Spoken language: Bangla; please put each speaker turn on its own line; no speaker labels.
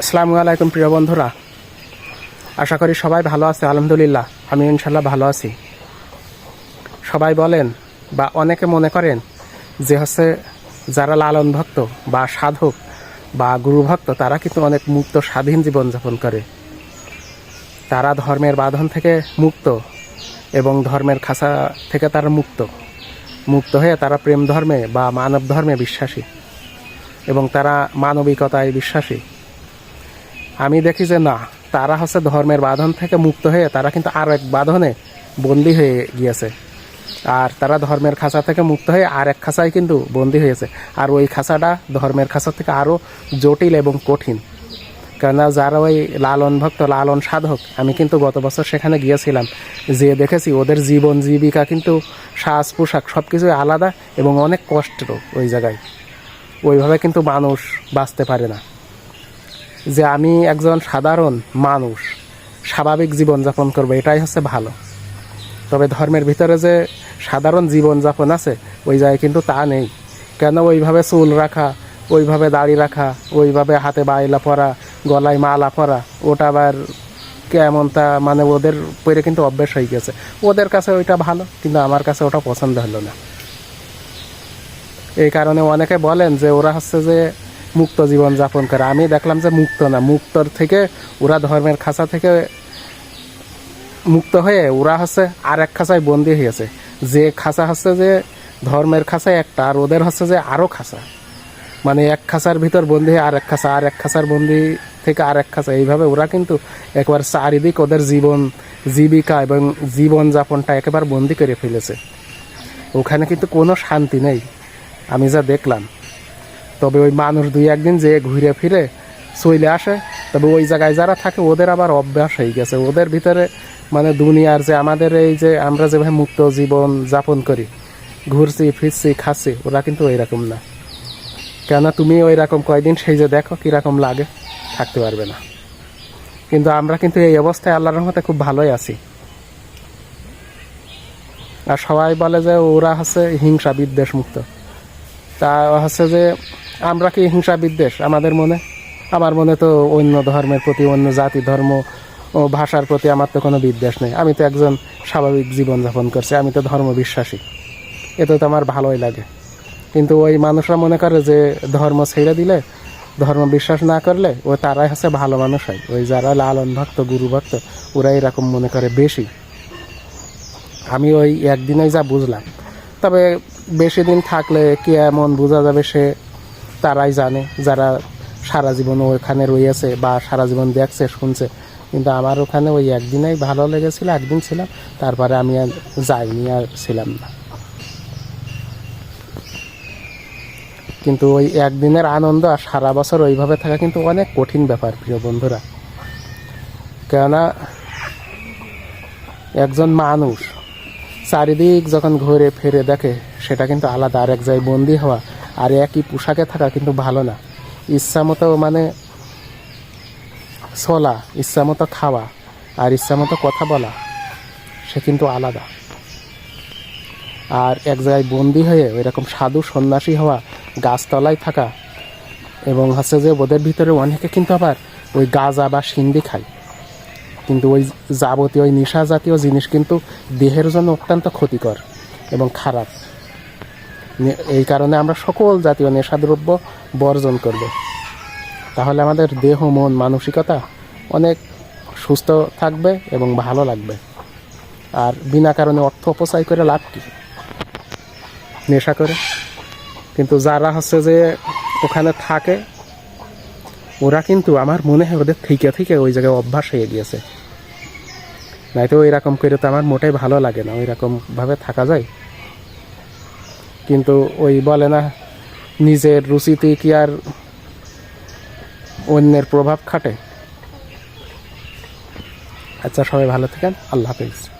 আসসালামু আলাইকুম, প্রিয় বন্ধুরা। আশা করি সবাই ভালো আছে, আলহামদুলিল্লাহ। আমি ইনশাল্লাহ ভালো আছি। সবাই বলেন বা অনেকে মনে করেন যে হচ্ছে যারা লালন ভক্ত বা সাধক বা গুরু ভক্ত, তারা কিন্তু অনেক মুক্ত, স্বাধীন জীবনযাপন করে। তারা ধর্মের বাঁধন থেকে মুক্ত এবং ধর্মের খাঁচা থেকে তারা মুক্ত। মুক্ত হয়ে তারা প্রেম ধর্মে বা মানব ধর্মে বিশ্বাসী এবং তারা মানবিকতায় বিশ্বাসী। আমি দেখি যে না, তারা হচ্ছে ধর্মের বাঁধন থেকে মুক্ত হয়ে তারা কিন্তু আর এক বাঁধনে বন্দী হয়ে গিয়েছে। আর তারা ধর্মের খাঁচা থেকে মুক্ত হয়ে আর এক খাঁচায় কিন্তু বন্দী হয়েছে। আর ওই খাঁচাটা ধর্মের খাঁচা থেকে আরও জটিল এবং কঠিন। কেননা যারা ওই লালন ভক্ত, লালন সাধক, আমি কিন্তু গত বছর সেখানে গিয়েছিলাম। যে দেখেছি ওদের জীবন জীবিকা কিন্তু সাজ পোশাক সব কিছুই আলাদা এবং অনেক কষ্টের ওই জায়গায়। ওইভাবে কিন্তু মানুষ বাঁচতে পারে না। যে আমি একজন সাধারণ মানুষ, স্বাভাবিক জীবনযাপন করব, এটাই হচ্ছে ভালো। তবে ধর্মের ভিতরে যে সাধারণ জীবনযাপন আছে, ওই জায়গায় কিন্তু তা নেই। কেন ওইভাবে চুল রাখা, ওইভাবে দাড়ি রাখা, ওইভাবে হাতে বাইলা পরা, গলায় মালা পরা, ওটা আবার কেমন তা মানে ওদের পরে কিন্তু অভ্যেস হয়ে গেছে। ওদের কাছে ওইটা ভালো, কিন্তু আমার কাছে ওটা পছন্দ হলো না। এই কারণে অনেকে বলেন যে ওরা হচ্ছে যে মুক্ত জীবন যাপন করে। আমি দেখলাম যে মুক্ত না, মুক্তর থেকে ওরা ধর্মের খাঁচা থেকে মুক্ত হয়ে ওরা হচ্ছে আর এক খাঁচায় বন্দি হয়েছে যে খাঁচা হচ্ছে যে ধর্মের খাঁচায় একটা, আর ওদের হচ্ছে যে আরও খাঁচা। মানে এক খাঁচার ভিতর বন্দি হয়ে আর এক খাঁচা আর এক খাঁচার বন্দি থেকে আর এক খাঁচা। এইভাবে ওরা কিন্তু একবার চারিদিক ওদের জীবন, জীবিকা এবং জীবনযাপনটা একেবারে বন্দি করে ফেলেছে। ওখানে কিন্তু কোনো শান্তি নেই। আমি যা দেখলাম। তবে ওই মানুষ দুই একদিন যে ঘুরে ফিরে চলে আসে। তবে ওই জায়গায় যারা থাকে, ওদের আবার অভ্যাস হয়ে গেছে। ওদের ভিতরে মানে দুনিয়ার যে আমাদের এই যে আমরা যেভাবে মুক্ত জীবন যাপন করি, ঘুরছি, ফিরছি, খাচ্ছি, ওরা কিন্তু ওইরকম না। কেন তুমি ওই রকম কয়দিন সেই যে দেখো কীরকম লাগে, থাকতে পারবে না। কিন্তু আমরা কিন্তু এই অবস্থায় আল্লাহর রহমতে খুব ভালোই আছি। আর সবাই বলে যে ওরা হচ্ছে হিংসা বিদ্বেষ মুক্ত তা হচ্ছে যে আমরা কি হিংসা বিদ্বেষ? আমাদের মনে? আমার মনে তো অন্য ধর্মের প্রতি, অন্য জাতি, ধর্ম ও ভাষার প্রতি আমার তো কোনো বিদ্বেষ নেই। আমি তো একজন স্বাভাবিক জীবনযাপন করছি, আমি তো ধর্ম বিশ্বাসী এতে তো আমার ভালোই লাগে। কিন্তু ওই মানুষরা মনে করে যে ধর্ম ছেড়ে দিলে ধর্ম বিশ্বাস না করলে, ও তারাই হচ্ছে ভালো মানুষ হয়। ওই যারা লালন ভক্ত, গুরু ভক্ত, ওরা এরকম মনে করে বেশি। আমি ওই একদিনেই যা বুঝলাম। তবে বেশি দিন থাকলে কে এমন বোঝা যাবে সে তারাই জানে যারা সারা জীবন ওখানে রয়েছে বা সারা জীবন দেখছে, শুনছে। কিন্তু আমার ওখানে ওই একদিনেই ভালো লেগেছিল, একদিন ছিলাম। তারপরে আমি আর যাইনি আর ছিলাম না। কিন্তু ওই একদিনের আনন্দ আর সারা বছর ওইভাবে থাকা কিন্তু অনেক কঠিন ব্যাপার, প্রিয় বন্ধুরা। কেননা একজন মানুষ চারিদিক যখন ঘুরে ফিরে দেখে, সেটা কিন্তু আলাদা। আর এক জায়গায় বন্দি হওয়া আর একই পোশাকে থাকা কিন্তু ভালো না। ইচ্ছা মতো মানে চলা ইচ্ছা মতো খাওয়া আর ইচ্ছা মতো কথা বলা, সে কিন্তু আলাদা। আর এক জায়গায় বন্দি হয়ে ওইরকম সাধু সন্ন্যাসী হওয়া, গাছতলায় থাকা এবং হচ্ছে যে ওদের ভিতরে অনেকে কিন্তু আবার ওই গাঁজা বা সিন্দি খায়। কিন্তু ওই যাবতীয় ওই নেশা জাতীয় জিনিস কিন্তু দেহের জন্য অত্যন্ত ক্ষতিকর এবং খারাপ। এই কারণে আমরা সকল জাতীয় নেশাদ্রব্য বর্জন করব। তাহলে আমাদের দেহ, মন, মানসিকতা অনেক সুস্থ থাকবে এবং ভালো লাগবে। আর বিনা কারণে অর্থ অপচয় করে লাভ কি? নেশা করে। কিন্তু যারা হচ্ছে যে ওখানে থাকে, ওরা কিন্তু আমার মনে হয় ওদের থেকে থেকে ওই জায়গায় অভ্যাস হয়ে গিয়েছে। নয়তো ওই রকম করে তো আমার মোটেই ভালো লাগে না। ওই রকমভাবে থাকা যায়। কিন্তু ওই বলে না, নিজের রুচিতে কি আর অন্যের প্রভাব খাটে? আচ্ছা সবাই ভালো থাকেন। আল্লাহ হাফিজ।